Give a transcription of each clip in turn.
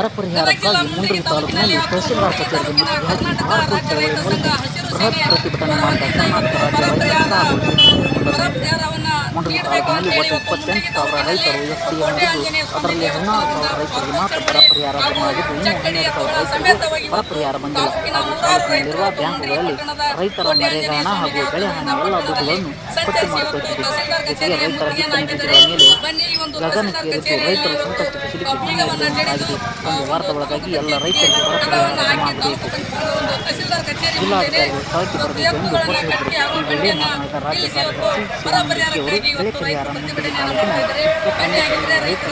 ಬರ ಪರಿಹಾರಕ್ಕಾಗಿ ಮುಂಡೂರು ತಾಲೂಕಿನಲ್ಲಿ ತಹಸೀಲ್ದಾರ್ ಕಚೇರಿಗೆ ಮುತ್ತಿಗೆ ಹಾಕಿ ಭಾರತ ಚಳವಳಿ ಮೂಲಕ ಬೃಹತ್ ಪ್ರತಿಭಟನೆ ಮಾಡಿದ ಕರ್ನಾಟಕ ರಾಜ್ಯ ರೈತ ಇಪ್ಪತ್ತೆಂಟು ಸಾವಿರ ರೈತರು ಪರಿಹಾರ ಬ್ಯಾಂಕುಗಳಲ್ಲಿ ರೈತರ ನರೇಗಾ ಹಣ ಹಾಗೂ ಬೆಳೆ ಹಾನಿ ಎಲ್ಲ ದುಡ್ಡುಗಳನ್ನು ಪಟ್ಟಿ ಮಾಡಿಕೊಳ್ಳುತ್ತಿದೆ ಜೊತೆಗೆ ರೈತರ ಬಿತ್ತನೆ ಮೇಲೆ ಸಂಕಷ್ಟಕ್ಕೆ ಸಿಲುಕಿ ಒಂದು ವಾರದ ಒಳಗಾಗಿ ಎಲ್ಲ ರೈತರಿಗೆ ಬರ ಆಗಬೇಕು ಒಟ್ಟು ರೈತರ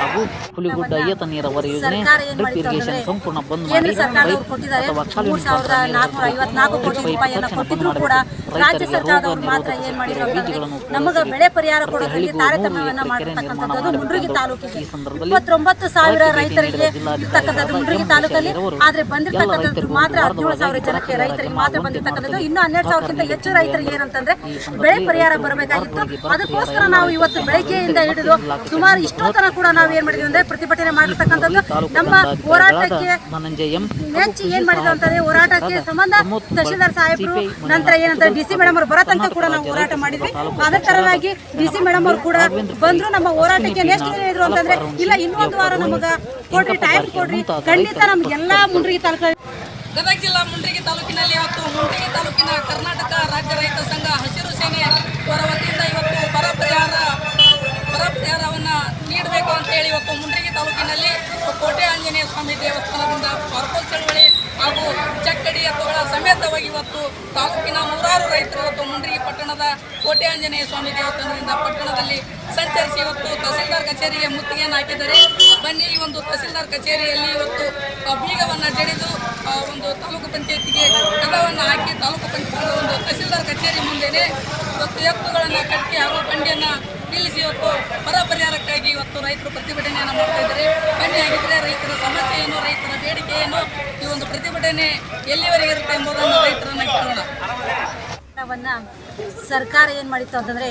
ಹಾಗೂ ಹುಲಿಗುಡ್ಡ ಏತ ನೀರಾವರಿ ಯೋಜನೆ ಡ್ರಿಪ್ ಇರಿಗೇಷನ್ ಸಂಪೂರ್ಣ ಬಂದ್ ಮಾಡಿ ಸರ್ಕಾರ ಅಥವಾ ಮುಖಾಂತರ ನೀರನ್ನು ಐವತ್ನಾಲ್ಕು ಕೋಟಿ ಪೈಪ್ ತಕ್ಷಣ ಬಂದ್ ಕೊಟ್ಟಿದ್ರು ಕೂಡ ಮಾಡಬೇಕು ರಾಜ್ಯ ಸರ್ಕಾರದವರು ಮಾತ್ರ ಏನು ಮಾಡಿದ್ರು ಅಂತಂದ್ರೆ ನಮಗ ಬೆಳೆ ಪರಿಹಾರ ಕೊಡೋದ್ರಲ್ಲಿ ತಾರತಮ್ಯವನ್ನ ಮಾಡಿರ್ತಕ್ಕಂಥದ್ದು ಮುಂಡ್ರಿಗಿ. ತಾಲೂಕಿಗೆ. ಇಪ್ಪತ್ತೊಂಬತ್ತು ಸಾವಿರ ರೈತರಿಗೆ ಇರ್ತಕ್ಕಂಥದ್ದು ಮುಂಡ್ರಿಗಿ ತಾಲೂಕಲ್ಲಿ. ಆದ್ರೆ ಬಂದಿರ್ತಕ್ಕಂಥದ್ದು ಮಾತ್ರ ಹದಿನೇಳು ಸಾವಿರ ಜನಕ್ಕೆ ರೈತರಿಗೆ ಮಾತ್ರ ಬಂದಿರತಕ್ಕಂಥದ್ದು. ಇನ್ನು ಹನ್ನೆರಡು ಸಾವಿರಕ್ಕಿಂತ ಹೆಚ್ಚು ರೈತರಿಗೆ ಏನಂತಂದ್ರೆ ಬೆಳೆ ಪರಿಹಾರ ಬರಬೇಕಾಗಿತ್ತು. ಅದಕ್ಕೋಸ್ಕರ ನಾವು ಇವತ್ತು ಬೆಳಗ್ಗೆಯಿಂದ ಹಿಡಿದು ಸುಮಾರು ಇಷ್ಟೊತ್ತನ ಕೂಡ ನಾವು ಏನ್ ಮಾಡಿದ್ವಿ ಅಂದ್ರೆ ಪ್ರತಿಭಟನೆ ಮಾಡಿರ್ತಕ್ಕಂಥದ್ದು ನಮ್ಮ ಹೋರಾಟಕ್ಕೆ ಏನ್ ಮಾಡಿದ್ರು ಅಂತಂದ್ರೆ ಹೋರಾಟಕ್ಕೆ ಸಂಬಂಧ ತಹಶೀಲ್ದಾರ್ ಸಾಹೇಬರು ನಂತರ ಏನಂತ ಡಿ ಸಿ ಮೇಡಮ್ ಅವರು ಬರತಂತ ಕೂಡ ನಾವು ಹೋರಾಟ ಮಾಡಿದ್ವಿ. ಅದೇ ತರನಾಗಿ ಡಿ ಸಿ ಮೇಡಮ್ ಅವರು ಕೂಡ ಬಂದ್ರು. ನಮ್ಮ ಹೋರಾಟಕ್ಕೆ ನೆಕ್ಸ್ಟ್ ಏನ್ ಹೇಳಿದ್ರು ಅಂತಂದ್ರೆ, ಇಲ್ಲ, ಇನ್ನೊಂದು ವಾರ ನಮಗ ಕೊಡ್ರಿ ಟೈಮ್ ಕೊಡ್ರಿ. ಖಂಡಿತ ನಮ್ಗೆಲ್ಲಾ ಮುಂಡ್ರಿಗೆ ತಾಲೂಕು ಗದಗ ಜಿಲ್ಲಾ ಮುಂಡ್ರಿಗೆ ತಾಲೂಕಿನಲ್ಲಿ ಇವತ್ತು ಮುಂಡ್ರಿ ತಾಲೂಕಿನ ಕರ್ನಾಟಕ ಸಮೇತವಾಗಿ ಇವತ್ತು ತಾಲೂಕಿನ ನೂರಾರು ರೈತರು ಇವತ್ತು ಮುಂಡ್ರಿ ಪಟ್ಟಣದ ಕೋಟೆ ಆಂಜನೇಯ ಸ್ವಾಮಿ ದೇವಸ್ಥಾನದಿಂದ ಪಟ್ಟಣದಲ್ಲಿ ಸಂಚರಿಸಿ ಇವತ್ತು ತಹಸೀಲ್ದಾರ್ ಕಚೇರಿಗೆ ಮುತ್ತಿಗೆಯನ್ನು ಹಾಕಿದ್ದಾರೆ. ಬನ್ನಿ, ಈ ಒಂದು ತಹಸೀಲ್ದಾರ್ ಕಚೇರಿಯಲ್ಲಿ ಇವತ್ತು ಬೀಗವನ್ನು ಜಡಿದು ಒಂದು ತಾಲೂಕು ಪಂಚಾಯತಿಗೆ ಕದವನ್ನು ಹಾಕಿ ತಾಲೂಕು ಪಂಚಾಯತ್ ಒಂದು ತಹಸೀಲ್ದಾರ್ ಕಚೇರಿ ಮುಂದೆನೆ ಇವತ್ತು ಎತ್ತುಗಳನ್ನು ಕಟ್ಟಿ ಹಾಗೂ ಬಂಡಿಯನ್ನು ನಿಲ್ಲಿಸಿ ಇವತ್ತು ಬರ ಪರಿಹಾರಕ್ಕಾಗಿ ಇವತ್ತು ರೈತರು ಪ್ರತಿಭಟನೆಯನ್ನು ಮಾಡ್ತಾ ಇದ್ದಾರೆ. ಬನ್ನಿ ಆಗಿದ್ರೆ ರೈತರ ಸಮಸ್ಯೆ ಏನು ರೈತರ ಬೇಡಿಕೆ ಏನು ಈ ಒಂದು ಪ್ರತಿಭಟನೆ ಎಲ್ಲಿವರೆಗೆ ಇರುತ್ತೆ ಎಂಬುದನ್ನು ರೈತರನ್ನ ಕೇಳೋಣ ಸರ್ಕಾರ ಏನು ಮಾಡಿತ್ತು ಅಂತಂದರೆ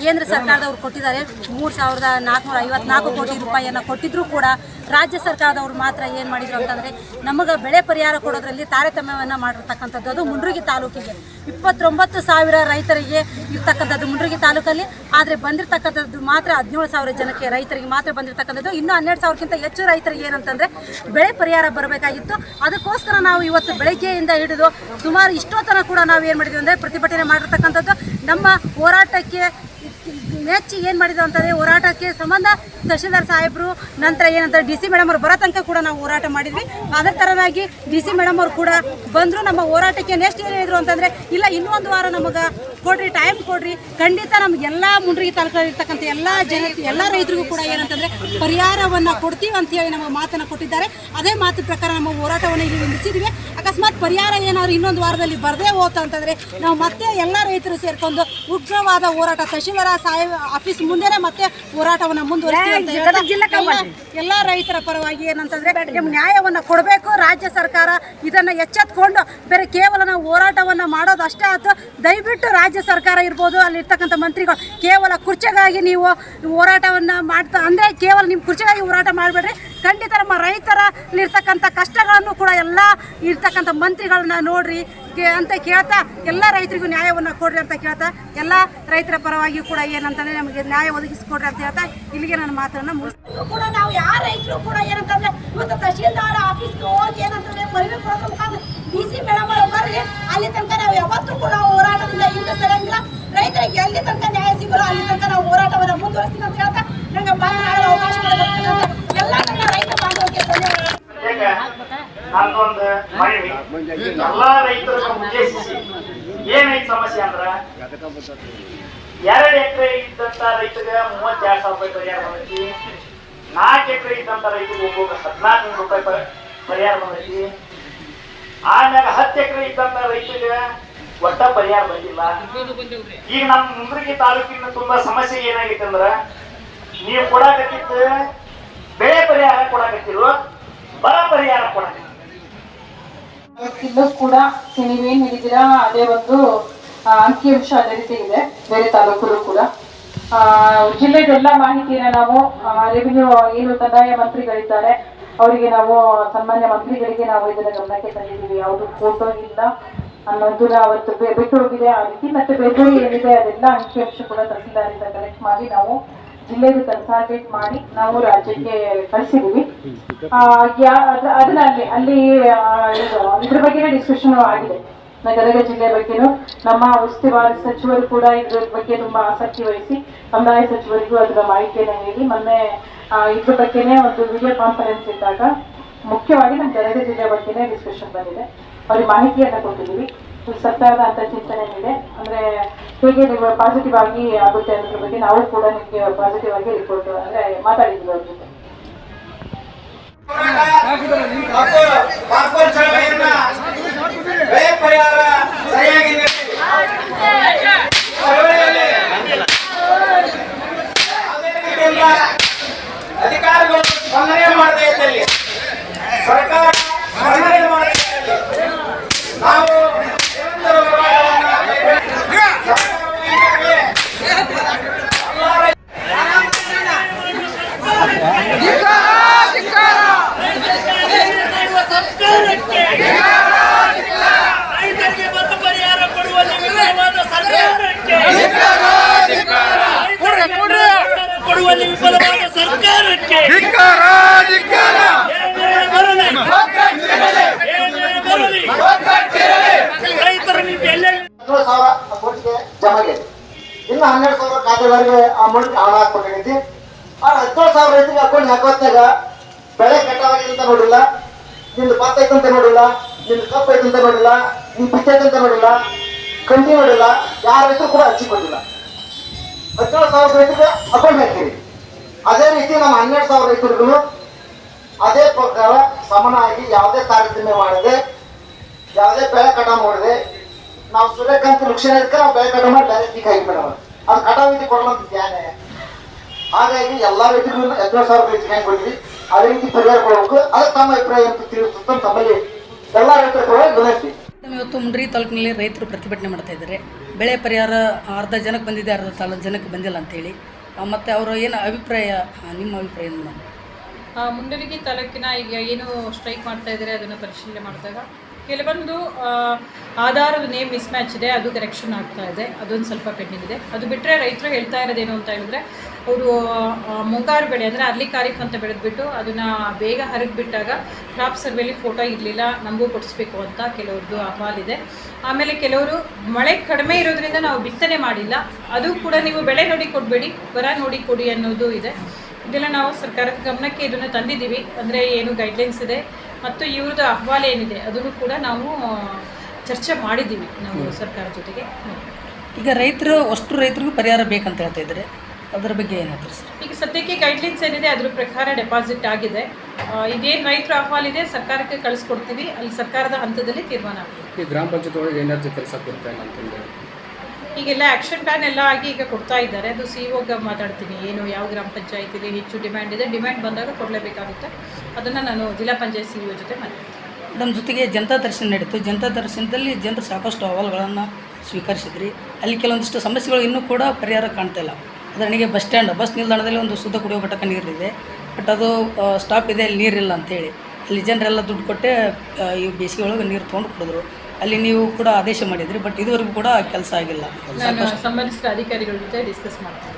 ಕೇಂದ್ರ ಸರ್ಕಾರದವ್ರು ಕೊಟ್ಟಿದ್ದಾರೆ. ಮೂರು ಸಾವಿರದ ನಾಲ್ಕುನೂರ ಐವತ್ನಾಲ್ಕು ಕೋಟಿ ರೂಪಾಯಿಯನ್ನು ಕೊಟ್ಟಿದ್ರೂ ಕೂಡ ರಾಜ್ಯ ಸರ್ಕಾರದವ್ರು ಮಾತ್ರ ಏನು ಮಾಡಿದ್ರು ಅಂತಂದರೆ ನಮಗೆ ಬೆಳೆ ಪರಿಹಾರ ಕೊಡೋದ್ರಲ್ಲಿ ತಾರತಮ್ಯವನ್ನು ಮಾಡಿರ್ತಕ್ಕಂಥದ್ದು ಅದು ಮುಂಡ್ರಿಗಿ ತಾಲೂಕಿಗೆ. ಇಪ್ಪತ್ತೊಂಬತ್ತು ಸಾವಿರ ರೈತರಿಗೆ ಇರ್ತಕ್ಕಂಥದ್ದು ಮುಂಡ್ರಿಗಿ ತಾಲೂಕಲ್ಲಿ, ಆದರೆ ಬಂದಿರತಕ್ಕಂಥದ್ದು ಮಾತ್ರ ಹದಿನೇಳು ಸಾವಿರ ಜನಕ್ಕೆ ರೈತರಿಗೆ ಮಾತ್ರ ಬಂದಿರತಕ್ಕಂಥದ್ದು. ಇನ್ನೂ ಹನ್ನೆರಡು ಸಾವಿರಕ್ಕಿಂತ ಹೆಚ್ಚು ರೈತರಿಗೆ ಏನಂತಂದರೆ ಬೆಳೆ ಪರಿಹಾರ ಬರಬೇಕಾಗಿತ್ತು. ಅದಕ್ಕೋಸ್ಕರ ನಾವು ಇವತ್ತು ಬೆಳಗ್ಗೆಯಿಂದ ಹಿಡಿದು ಸುಮಾರು ಇಷ್ಟೋತನ ಕೂಡ ನಾವು ಏನು ಮಾಡಿದ್ವಿ ಅಂದರೆ ಪ್ರತಿಭಟನೆ ಮಾಡಿರ್ತಕ್ಕಂಥದ್ದು. ನಮ್ಮ ಹೋರಾಟಕ್ಕೆ ಮೆಚ್ಚಿ ಏನು ಮಾಡಿದ್ರು ಅಂತಂದರೆ ಹೋರಾಟಕ್ಕೆ ಸಂಬಂಧ ತಹಶೀಲ್ದಾರ್ ಸಾಹೇಬರು, ನಂತರ ಏನಂತಾರೆ ಡಿ ಸಿ ಮೇಡಮ್ ಅವ್ರು ಬರೋ ತನಕ ಕೂಡ ನಾವು ಹೋರಾಟ ಮಾಡಿದ್ವಿ. ಅದರ ಥರನಾಗಿ ಡಿ ಸಿ ಮೇಡಮ್ ಅವ್ರು ಕೂಡ ಬಂದರು. ನಮ್ಮ ಹೋರಾಟಕ್ಕೆ ನೆಕ್ಸ್ಟ್ ಏನು ಹೇಳಿದ್ರು ಅಂತಂದರೆ, ಇಲ್ಲ ಇನ್ನೊಂದು ವಾರ ನಮಗೆ ಕೊಡ್ರಿ ಟೈಮ್ ಕೊಡ್ರಿ. ಖಂಡಿತ ನಮಗೆಲ್ಲ ಮುಂಡ್ರಿಗೆ ತಾಲೂಕಲ್ಲಿ ಇರ್ತಕ್ಕಂಥ ಎಲ್ಲ ಜನ ಎಲ್ಲ ರೈತರಿಗೂ ಕೂಡ ಏನಂತಂದರೆ ಪರಿಹಾರವನ್ನು ಕೊಡ್ತೀವಿ ಅಂತ ಹೇಳಿ ನಮಗೆ ಮಾತನ್ನು ಕೊಟ್ಟಿದ್ದಾರೆ. ಅದೇ ಮಾತು ಪ್ರಕಾರ ನಮ್ಮ ಹೋರಾಟವನ್ನು ಇಲ್ಲಿ ನಿಲ್ಲಿಸಿದ್ವಿ. ಅಕಸ್ಮಾತ್ ಪರಿಹಾರ ಏನಾದ್ರು ಇನ್ನೊಂದು ವಾರದಲ್ಲಿ ಬರದೇ ಹೋತ ಅಂತಂದರೆ, ನಾವು ಮತ್ತೆ ಎಲ್ಲ ರೈತರು ಸೇರ್ಕೊಂಡು ಉಗ್ರವಾದ ಹೋರಾಟ, ತಹಶೀಲ್ದಾರ ಸಾಹೇಬ್ ಆಫೀಸ್ ಮುಂದೆನೇ ಮತ್ತೆ ಹೋರಾಟವನ್ನು ಮುಂದುವರಿಸ್ತೀವಿ. ಜಿಲ್ಲೆ ಎಲ್ಲ- ಎಲ್ಲ ರೈತರ ಪರವಾಗಿ ಏನಂತಂದ್ರೆ ನಿಮ್ ನ್ಯಾಯವನ್ನ ಕೊಡಬೇಕು ರಾಜ್ಯ ಸರ್ಕಾರ ಇದನ್ನ ಎಚ್ಚೆತ್ಕೊಂಡು ಬೇರೆ ಕೇವಲ ನಾವು ಹೋರಾಟವನ್ನ ಮಾಡೋದು ಅಷ್ಟೇ ಆಯ್ತು. ದಯವಿಟ್ಟು ರಾಜ್ಯ ಸರ್ಕಾರ ಇರ್ಬೋದು ಅಲ್ಲಿ ಇರ್ತಕ್ಕಂಥ ಮಂತ್ರಿಗಳು ಕೇವಲ ಕುರ್ಚೆಗಾಗಿ ನೀವು ಹೋರಾಟವನ್ನ ಮಾಡ್ತಾ ಅಂದ್ರೆ ಕೇವಲ ನಿಮ್ಮ ಕುರ್ಚೆಗಾಗಿ ಹೋರಾಟ ಮಾಡಬೇಡ್ರಿ. ಖಂಡಿತ ನಮ್ಮ ರೈತರ ಇರ್ತಕ್ಕಂಥ ಕಷ್ಟಗಳನ್ನು ಕೂಡ ಎಲ್ಲ ಇರ್ತಕ್ಕಂಥ ಮಂತ್ರಿಗಳನ್ನ ನೋಡ್ರಿ. ಅಂತ ಕೇಳ್ತಾ ಎಲ್ಲ ರೈತರಿಗೂ ನ್ಯಾಯವನ್ನು ಕೊಡ್ರಿ ಅಂತ ಕೇಳ್ತಾ, ಎಲ್ಲ ರೈತರ ಪರವಾಗಿ ಕೂಡ ಏನಂತಂದ್ರೆ ನಮಗೆ ನ್ಯಾಯ ಒದಗಿಸಿಕೊಡ್ರಿ ಅಂತ ಹೇಳ್ತಾ, ಇಲ್ಲಿಗೆ ನನ್ನ ಮಾತನ್ನ ಮುಗಿಸ್ತೀನಿ. ಕೂಡ ನಾವು ಯಾರ ರೈತರು ಕೂಡ ಏನಂತಂದ್ರೆ ಇವತ್ತು ತಹಶೀಲ್ದಾರ್ ಆಫೀಸ್ಗೆ ಹೋಗಿ ಏನಂತಂದ್ರೆ ಮನವಿ ಕೊಡೋದ್ರ ಮುಖಾಂತರ ಡಿ ಸಿ ಮೇಡಮ್ ಬರ್ರಿ, ಅಲ್ಲಿ ತನಕ ನಾವು ಯಾವತ್ತೂ ಕೂಡ ಹೋರಾಟದಿಂದ ಹಿಂದೆ ಸರಂಗಿಲ್ಲ ರೈತರಿಗೆ ಎಲ್ಲಿ ತನಕ ನ್ಯಾಯ ಸಿಗಲ್ಲ, ಅಲ್ಲಿ ತನಕ ನಾವು ಹೋರಾಟವನ್ನು ಮುಂದುವರಿಸ್ತೀವಿ ಅಂತ ಹೇಳ್ತಾ, ನಂಗೆ ಮಾತನಾಡಲು ಅವಕಾಶ ಮಾಡಿಕೊಟ್ಟಿರ್ತಕ್ಕಂಥ ಎಲ್ಲ ನನ್ನ ರೈತ ಬಾಂಧವರಿಗೆ ಧನ್ಯವಾದ ಈಗ ನಂದೊಂದು ಮನವಿ. ಎಲ್ಲಾ ರೈತರನ್ನ ಉದ್ದೇಶಿಸಿ ಏನೈತಿ ಸಮಸ್ಯೆ ಅಂದ್ರ? ಎರಡು ಎಕರೆ ಇದ್ದಂತ ರೈತಗ ಮೂವತ್ತೆರಡು ಸಾವಿರ ರೂಪಾಯಿ ಪರಿಹಾರ ಬಂದೈತಿ. ನಾಲ್ಕು ಎಕರೆ ಇದ್ದಂತ ರೈತಗೆ ಒಬ್ಬೊಬ್ಬ ಹದಿನಾಲ್ಕು ನೂರು ರೂಪಾಯಿ ಪರಿಹಾರ ಬಂದೈತಿ. ಆಮ್ಯಾಗ ಹತ್ತು ಎಕರೆ ಇದ್ದಂತ ರೈತಗ ಒಟ್ಟ ಪರಿಹಾರ ಬಂದಿಲ್ಲ. ಈಗ ನಮ್ಮ ಮುಂದ್ರಿಗೆ ತಾಲೂಕಿನ ತುಂಬಾ ಸಮಸ್ಯೆ ಏನಾಗೈತೆ ಅಂದ್ರ, ನೀವು ಕೊಡಾಕತ್ತಿತ್ತು ಬೆಳೆ ಪರಿಹಾರ ಕೊಡಾಕತ್ತಿರು, ಬರ ಪರಿಹಾರ ಕೊಡಾಕತ್ತಿ ಇಲ್ಲೂ ಕೂಡ ನೀವೇನ್ ಹೇಳಿದ್ದೀರಾ ಅದೇ ಒಂದು ಅಂಕಿಅಂಶ ಅದೇ ರೀತಿ ಇದೆ, ಬೇರೆ ತಾಲೂಕಲ್ಲೂ ಕೂಡ. ಜಿಲ್ಲೆದೆಲ್ಲ ಮಾಹಿತಿನ ನಾವು ರೆವಿನ್ಯೂ ಏನು ಕಂದಾಯ ಮಂತ್ರಿಗಳಿದ್ದಾರೆ, ಅವರಿಗೆ ನಾವು, ಸನ್ಮಾನ್ಯ ಮಂತ್ರಿಗಳಿಗೆ ನಾವು ಇದನ್ನ ಗಮನಕ್ಕೆ ತಂದಿದ್ದೀವಿ. ಯಾವುದು ಫೋಟೋ ಇಲ್ಲ ಅನ್ನೋದು ಅವತ್ತು ಬಿಟ್ಟು ಹೋಗಿದೆ ಆ ರೀತಿ ಮತ್ತೆ ಬೇರೆ ಏನಿದೆ ಅದೆಲ್ಲ ಅಂಕಿ ಅಂಶ ಕೂಡ ತಹಸೀಲ್ದಾರಿಂದ ಕಲೆಕ್ಟ್ ಮಾಡಿ ನಾವು ಜಿಲ್ಲೆಗೆ ಕನ್ಸಾಲ್ಟೇಟ್ ಮಾಡಿ ನಾವು ರಾಜ್ಯಕ್ಕೆ ಕಳಿಸಿದೀವಿ ಅದನ್ನ ಅಲ್ಲಿ ಅಲ್ಲಿ ಇದ್ರ ಬಗ್ಗೆನೇ ಡಿಸ್ಕಷನ್ ಆಗಿದೆ. ಗದಗ ಜಿಲ್ಲೆ ಬಗ್ಗೆನೂ ನಮ್ಮ ಉಸ್ತುವಾರಿ ಸಚಿವರು ಕೂಡ ಇದ್ರ ಬಗ್ಗೆ ತುಂಬಾ ಆಸಕ್ತಿ ವಹಿಸಿ ಕಂದಾಯ ಸಚಿವರಿಗೂ ಅದರ ಮಾಹಿತಿಯನ್ನು ಹೇಳಿ ಮೊನ್ನೆ ಇದ್ರ ಬಗ್ಗೆನೇ ಒಂದು ವಿಡಿಯೋ ಕಾನ್ಫರೆನ್ಸ್ ಇದ್ದಾಗ ಮುಖ್ಯವಾಗಿ ನಮ್ಮ ಗದಗ ಜಿಲ್ಲೆ ಬಗ್ಗೆನೇ ಡಿಸ್ಕಷನ್ ಬಂದಿದೆ. ಅವ್ರಿಗೆ ಮಾಹಿತಿಯನ್ನ ಕೊಟ್ಟಿದ್ದೀವಿ. ಸರ್ಕಾರದ ಅಂತ ಚಿಂತನೆ ಇದೆ. ಅಂದ್ರೆ ಹೇಗೆ ನೀವು ಪಾಸಿಟಿವ್ ಆಗಿ ಆಗುತ್ತೆ ಅನ್ನೋದ್ರ ಬಗ್ಗೆ ನಾವು ಕೂಡ ನಿಮಗೆ ಪಾಸಿಟಿವ್ ಆಗಿ ರಿಪೋರ್ಟ್ ಅಂದ್ರೆ ಮಾತಾಡಿದ್ವಿ ಅವ್ರ ಜೊತೆ. ಪರಿಹಾರ ಸರಿಯಾಗಿ ನೀಡಿ. ಚಳವಳಿಯಲ್ಲಿ ಯಾವುದೇ ರೀತಿಯಿಂದ ಅಧಿಕಾರಿಗಳು ಸ್ಪಂದನೆ ಮಾಡದೇ ಇದ್ದಲ್ಲಿ ಸರ್ಕಾರ ಸ್ಪಂದನೆ ಮಾಡದೇ ಇದ್ದಲ್ಲಿ ನಾವು ನಿರಂತರ ಹೋರಾಟವನ್ನ ಸರ್ಕಾರವು ಈಗಾಗಲೇ ರೈತರಿಗೆ ಬರ ಪರಿಹಾರ ಕೊಡುವಲ್ಲಿ ವಿಫಲವಾದ ಸರ್ಕಾರಕ್ಕೆ ಕೊಡುವಲ್ಲಿ ವಿಫಲವಾದ ಸರ್ಕಾರಕ್ಕೆ ಏನೇ ಬರಲಿ ಏನೇ ಬರಲಿ ರೈತರು ನೀವು ಎಲ್ಲೆಲ್ಲಿ ಹದಿನೇಳು ಸಾವಿರ ಅಕೌಂಟ್ಗೆ ಜಮಾಗಿದೆ ಇನ್ನು ಖಾತೆದಾರರಿಗೆ ಅಮೌಂಟ್ ಹಣ ಹಾಕ್ಬೇಕಾಗೈತಿ ಆ ಹದಿನೇಳು ಸಾವಿರ ರೈತರಿಗೆ ಅಕೌಂಟ್ ಹಾಕೋತ್ನಾಗ ಬೆಳೆ ಅಂತ ನೋಡಿಲ್ಲ ನಿಮ್ದು ಭತ್ತ ಐತಂತ ನೋಡಿಲ್ಲ ನಿಮ್ದು ಕಪ್ಪು ಐತಂತ ನೋಡಿಲ್ಲ ನಿಮ್ ಬಿತ್ತೈತೆ ಅಂತ ನೋಡಿಲ್ಲ ಕಂಟಿ ನೋಡಿಲ್ಲ ಯಾರ ರೈತರು ಕೂಡ ಹಚ್ಚಿಕೊಂಡಿಲ್ಲ. ಹತ್ತೇಳು ಸಾವಿರ ರೈತರಿಗೆ ಅಕೌಂಟ್ ಹಾಕ್ತೀವಿ. ಅದೇ ರೀತಿ ನಮ್ಮ ಹನ್ನೆರಡು ಸಾವಿರ ರೈತರಿಗೂ ಅದೇ ಪ್ರಕಾರ ಸಮನಾಗಿ ಯಾವುದೇ ತಾರತಮ್ಯ ಮಾಡದೆ, ಯಾವುದೇ ಬೆಳೆ ಕಟಾವು ಮಾಡಿದೆ, ನಾವು ಸೂರ್ಯಕಾಂತಿ ವೃಕ್ಷ ನಾವು ಬೆಳೆ ಕಟಾವು ಮಾಡಿ ಪೀಕ್ ಹಾಕಿ ಮೇಡಮ್ ಅದು ಕಟಾವು ಇದು ಕೊಡಲ್ಲ ಧ್ಯಾನ ಹಾಗಾಗಿ ಎಲ್ಲಾ ರೈತರಿಗೂ ಹದಿನೇಳು ಸಾವಿರ ರೈತರಿಗೆ ಹೆಂಗೆ ಕೊಡ್ತೀವಿ ಅದೇ ರೀತಿ ಪರಿಹಾರ ಕೊಡಬೇಕು. ಅದಕ್ಕೆ ತಮ್ಮ ಅಭಿಪ್ರಾಯ ಅಂತ ತಿಳಿಸುತ್ತ ತಮ್ಮಲ್ಲಿ ಎಲ್ಲಾ ರೈತರ ಪರವಾಗಿ ವಿನಂತಿ ಇವತ್ತು ಮುಂಡ್ರಿ ತಾಲೂಕಿನಲ್ಲಿ ರೈತರು ಪ್ರತಿಭಟನೆ ಮಾಡ್ತಾ ಇದ್ದಾರೆ. ಬೆಳೆ ಪರಿಹಾರ ಅರ್ಧ ಜನಕ್ಕೆ ಬಂದಿದೆ ಅರ್ಧ ತಾಲ ಜನಕ್ಕೆ ಬಂದಿಲ್ಲ ಅಂತೇಳಿ. ಮತ್ತು ಮತ್ತೆ ಅವರ ಏನು ಅಭಿಪ್ರಾಯ ನಿಮ್ಮ ಅಭಿಪ್ರಾಯ ಏನು ಆ, ಮುಂಡರಗಿ ತಾಲೂಕಿನ ಈಗ ಏನು ಸ್ಟ್ರೈಕ್ ಮಾಡ್ತಾ ಇದ್ದಾರೆ ಅದನ್ನು ಪರಿಶೀಲನೆ ಮಾಡಿದಾಗ? ಕೆಲವೊಂದು ಆಧಾರದ ನೇಮ್ ಮಿಸ್ ಮ್ಯಾಚ್ ಇದೆ, ಅದು ಕರೆಕ್ಷನ್ ಆಗ್ತಾ ಇದೆ, ಅದೊಂದು ಸ್ವಲ್ಪ ಪೆಂಡಿಂಗ್ ಇದೆ. ಅದು ಬಿಟ್ಟರೆ ರೈತರು ಹೇಳ್ತಾ ಇರೋದೇನು ಅಂತ ಹೇಳಿದ್ರೆ, ಅವರು ಮುಂಗಾರು ಬೆಳೆ ಅಂದರೆ ಅರ್ಲಿ ಖಾರೀಫ್ ಅಂತ ಬೆಳೆದ್ಬಿಟ್ಟು ಅದನ್ನು ಬೇಗ ಹರಿದು ಬಿಟ್ಟಾಗ ಕ್ರಾಪ್ ಸರ್ವೆಲಿ ಫೋಟೋ ಇರಲಿಲ್ಲ, ನಮಗೂ ಕೊಡಿಸ್ಬೇಕು ಅಂತ ಕೆಲವ್ರದ್ದು ಅಹವಾಲಿದೆ ಆಮೇಲೆ ಕೆಲವರು ಮಳೆ ಕಡಿಮೆ ಇರೋದ್ರಿಂದ ನಾವು ಬಿತ್ತನೆ ಮಾಡಿಲ್ಲ, ಅದು ಕೂಡ ನೀವು ಬೆಳೆ ನೋಡಿ ಕೊಡಬೇಡಿ, ಬರ ನೋಡಿ ಕೊಡಿ ಅನ್ನೋದು ಇದೆ. ಇದೆಲ್ಲ ನಾವು ಸರ್ಕಾರದ ಗಮನಕ್ಕೆ ಇದನ್ನು ತಂದಿದ್ದೀವಿ, ಅಂದರೆ ಏನು ಗೈಡ್ಲೈನ್ಸ್ ಇದೆ. ಮತ್ತು ಇವ್ರದ್ದು ಅಹವಾಲು ಏನಿದೆ ಅದನ್ನು ಕೂಡ ನಾವು ಚರ್ಚೆ ಮಾಡಿದ್ದೀವಿ ನಾವು ಸರ್ಕಾರ ಜೊತೆಗೆ. ಈಗ ರೈತರು ಅಷ್ಟು ರೈತರಿಗೂ ಪರಿಹಾರ ಬೇಕಂತ ಹೇಳ್ತಾ ಇದ್ದಾರೆ. ಅದರ ಬಗ್ಗೆ ಏನಾದರೂ ಸರ್? ಈಗ ಸದ್ಯಕ್ಕೆ ಗೈಡ್ಲೈನ್ಸ್ ಏನಿದೆ ಅದ್ರ ಪ್ರಕಾರ ಡೆಪಾಸಿಟ್ ಆಗಿದೆ. ಇದೇನು ರೈತರ ಅಹವಾಲಿದೆ ಸರ್ಕಾರಕ್ಕೆ ಕಳಿಸ್ಕೊಡ್ತೀವಿ ಅಲ್ಲಿ ಸರ್ಕಾರದ ಹಂತದಲ್ಲಿ ತೀರ್ಮಾನ ಆಗುತ್ತೆ ಈ ಗ್ರಾಮ ಪಂಚಾಯತ್ ಒಳಗೆ ಏನಾದರೂ ಕೆಲಸ ಕೊಡ್ತಾ ಇಲ್ಲ ಈಗೆಲ್ಲ ಆ್ಯಕ್ಷನ್ ಪ್ಲ್ಯಾನ್ ಎಲ್ಲ ಆಗಿ ಈಗ ಕೊಡ್ತಾ ಇದ್ದಾರೆ. ಅದು ಸಿ ಓಗೆ ಮಾತಾಡ್ತೀನಿ. ಏನು, ಯಾವ ಗ್ರಾಮ ಪಂಚಾಯತಿಲಿ ಹೆಚ್ಚು ಡಿಮ್ಯಾಂಡ್ ಇದೆ? ಡಿಮ್ಯಾಂಡ್ ಬಂದಾಗ ಕೊಡಲೇಬೇಕಾಗುತ್ತೆ. ಅದನ್ನು ನಾನು ಜಿಲ್ಲಾ ಪಂಚಾಯತ್ ಸಿ ಒ ಜೊತೆ ಮಾತಾಡ್ತೀನಿ. ನಮ್ಮ ಜೊತೆಗೆ ಜನತಾ ದರ್ಶನ ನಡೀತು. ಜನತಾ ದರ್ಶನದಲ್ಲಿ ಜನರು ಸಾಕಷ್ಟು ಅಹವಾಲುಗಳನ್ನು ಸ್ವೀಕರಿಸಿದ್ರಿ. ಅಲ್ಲಿ ಕೆಲವೊಂದಿಷ್ಟು ಸಮಸ್ಯೆಗಳು ಇನ್ನೂ ಕೂಡ ಪರಿಹಾರ ಕಾಣ್ತಾ ಇಲ್ಲ. ಉದಾಹರಣೆಗೆ ಬಸ್ ಸ್ಟ್ಯಾಂಡ್. ಬಸ್ ನಿಲ್ದಾಣದಲ್ಲಿ ಒಂದು ಶುದ್ಧ ಕುಡಿಯೋ ಘಟಕ ನೀರಿದೆ. ಬಟ್ ಅದು ಸ್ಟಾಪ್ ಇದೆ, ಅಲ್ಲಿ ನೀರಿಲ್ಲ ಅಂತೇಳಿ. ಅಲ್ಲಿ ಜನರೆಲ್ಲ ದುಡ್ಡು ಕೊಟ್ಟೆ ಈ ಬೇಸಿಗೆ ಒಳಗೆ ನೀರು ತೊಗೊಂಡು ಕುಡಿದ್ರು. ಅಲ್ಲಿ ನೀವು ಕೂಡ ಆದೇಶ ಮಾಡಿದ್ರಿ ಬಟ್ ಇದುವರೆಗೂ ಕೂಡ ಕೆಲಸ ಆಗಿಲ್ಲ. ನಾನು ಸಂಬಂಧಿಸಿದ ಅಧಿಕಾರಿಗಳ ಜೊತೆ ಡಿಸ್ಕಸ್ ಮಾಡ್ತೀನಿ.